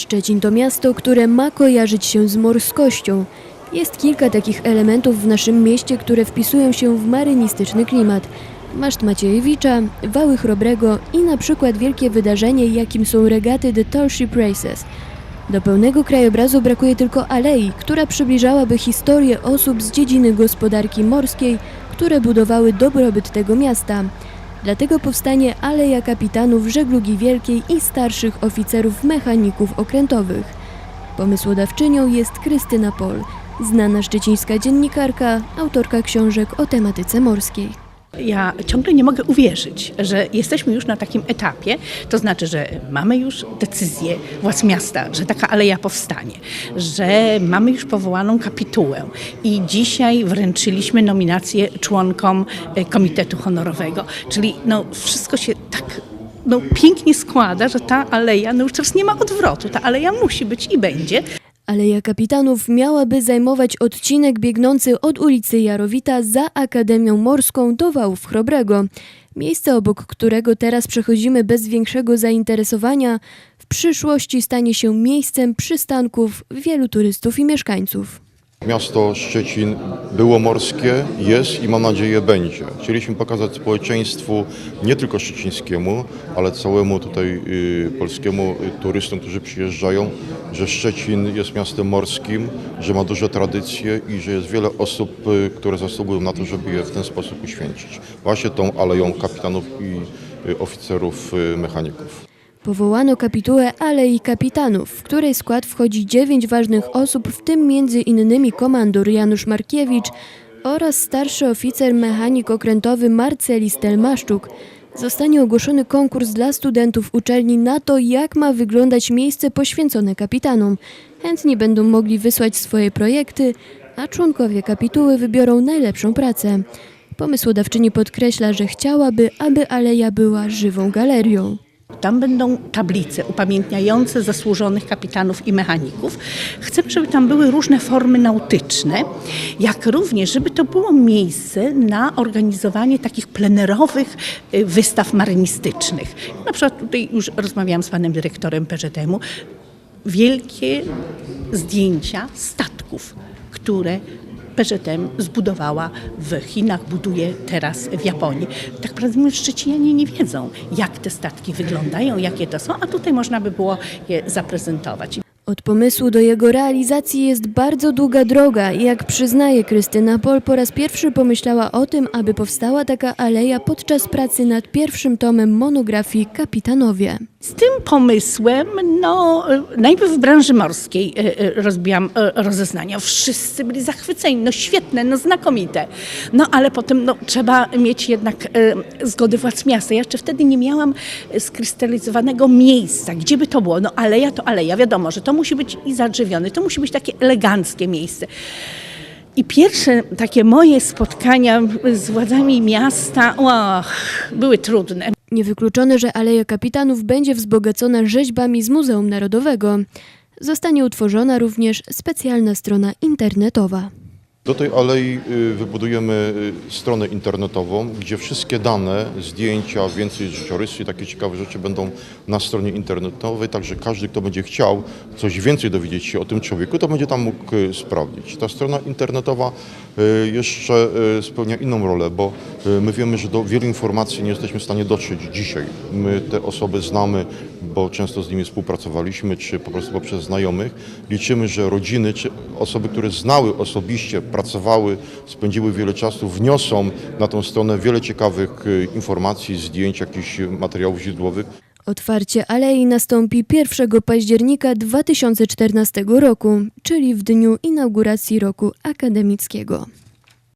Szczecin to miasto, które ma kojarzyć się z morskością. Jest kilka takich elementów w naszym mieście, które wpisują się w marynistyczny klimat. Maszt Maciejewicza, wały Chrobrego i na przykład wielkie wydarzenie, jakim są regaty The Tall Ship Races. Do pełnego krajobrazu brakuje tylko alei, która przybliżałaby historię osób z dziedziny gospodarki morskiej, które budowały dobrobyt tego miasta. Dlatego powstanie Aleja Kapitanów Żeglugi Wielkiej i starszych oficerów mechaników okrętowych. Pomysłodawczynią jest Krystyna Pol, znana szczecińska dziennikarka, autorka książek o tematyce morskiej. Ja ciągle nie mogę uwierzyć, że jesteśmy już na takim etapie, to znaczy, że mamy już decyzję władz miasta, że taka aleja powstanie, że mamy już powołaną kapitułę i dzisiaj wręczyliśmy nominację członkom e, Komitetu Honorowego. Czyli no, wszystko się tak no, pięknie składa, że ta aleja, no już teraz nie ma odwrotu, ta aleja musi być i będzie. Aleja Kapitanów miałaby zajmować odcinek biegnący od ulicy Jarowita za Akademią Morską do Wałów Chrobrego. Miejsce, obok którego teraz przechodzimy bez większego zainteresowania, w przyszłości stanie się miejscem przystanków wielu turystów i mieszkańców. Miasto Szczecin było morskie, jest i mam nadzieję będzie. Chcieliśmy pokazać społeczeństwu, nie tylko szczecińskiemu, ale całemu tutaj y, polskiemu y, turystom, którzy przyjeżdżają, że Szczecin jest miastem morskim, że ma duże tradycje i że jest wiele osób, y, które zasługują na to, żeby je w ten sposób uświęcić. Właśnie tą aleją kapitanów i oficerów mechaników. Powołano kapitułę Alei Kapitanów, w której skład wchodzi dziewięć ważnych osób, w tym między innymi komandor Janusz Markiewicz oraz starszy oficer mechanik okrętowy Marceli Stelmaszczuk. Zostanie ogłoszony konkurs dla studentów uczelni na to, jak ma wyglądać miejsce poświęcone kapitanom. Chętni będą mogli wysłać swoje projekty, a członkowie kapituły wybiorą najlepszą pracę. Pomysłodawczyni podkreśla, że chciałaby, aby aleja była żywą galerią. Tam będą tablice upamiętniające zasłużonych kapitanów i mechaników. Chcemy, żeby tam były różne formy nautyczne, jak również, żeby to było miejsce na organizowanie takich plenerowych y, wystaw marynistycznych. Na przykład tutaj już rozmawiałam z panem dyrektorem PŻM-u. Wielkie zdjęcia statków, które PŻM zbudowała w Chinach, buduje teraz w Japonii. Tak naprawdę mówiąc, Szczecinianie nie wiedzą, jak te statki wyglądają, jakie to są, a tutaj można by było je zaprezentować. Od pomysłu do jego realizacji jest bardzo długa droga jak przyznaje Krystyna Pol, po raz pierwszy pomyślała o tym, aby powstała taka aleja podczas pracy nad pierwszym tomem monografii Kapitanowie. Z tym pomysłem, no, najpierw w branży morskiej e, e, rozbiłam e, rozeznania. Wszyscy byli zachwyceni, no świetne, no znakomite. No ale potem no, trzeba mieć jednak zgody władz miasta. Ja jeszcze wtedy nie miałam skrystalizowanego miejsca, gdzie by to było. No aleja to aleja, wiadomo, że to musi być i zadrzewione, to musi być takie eleganckie miejsce. I pierwsze takie moje spotkania z władzami miasta, och, były trudne. Niewykluczone, że Aleja Kapitanów będzie wzbogacona rzeźbami z Muzeum Narodowego. Zostanie utworzona również specjalna strona internetowa. Do tej alei y, wybudujemy y, stronę internetową, gdzie wszystkie dane, zdjęcia, więcej życiorysy takie ciekawe rzeczy będą na stronie internetowej, także każdy, kto będzie chciał coś więcej dowiedzieć się o tym człowieku, to będzie tam mógł y, sprawdzić. Ta strona internetowa jeszcze spełnia inną rolę, bo my wiemy, że do wielu informacji nie jesteśmy w stanie dotrzeć dzisiaj. My te osoby znamy, bo często z nimi współpracowaliśmy, czy po prostu poprzez znajomych. Liczymy, że rodziny, czy osoby, które znały osobiście, pracowały, spędziły wiele czasu, wniosą na tą stronę wiele ciekawych y, informacji, zdjęć, jakichś materiałów źródłowych. Otwarcie alei nastąpi 1 października 2014 roku, czyli w dniu inauguracji roku akademickiego.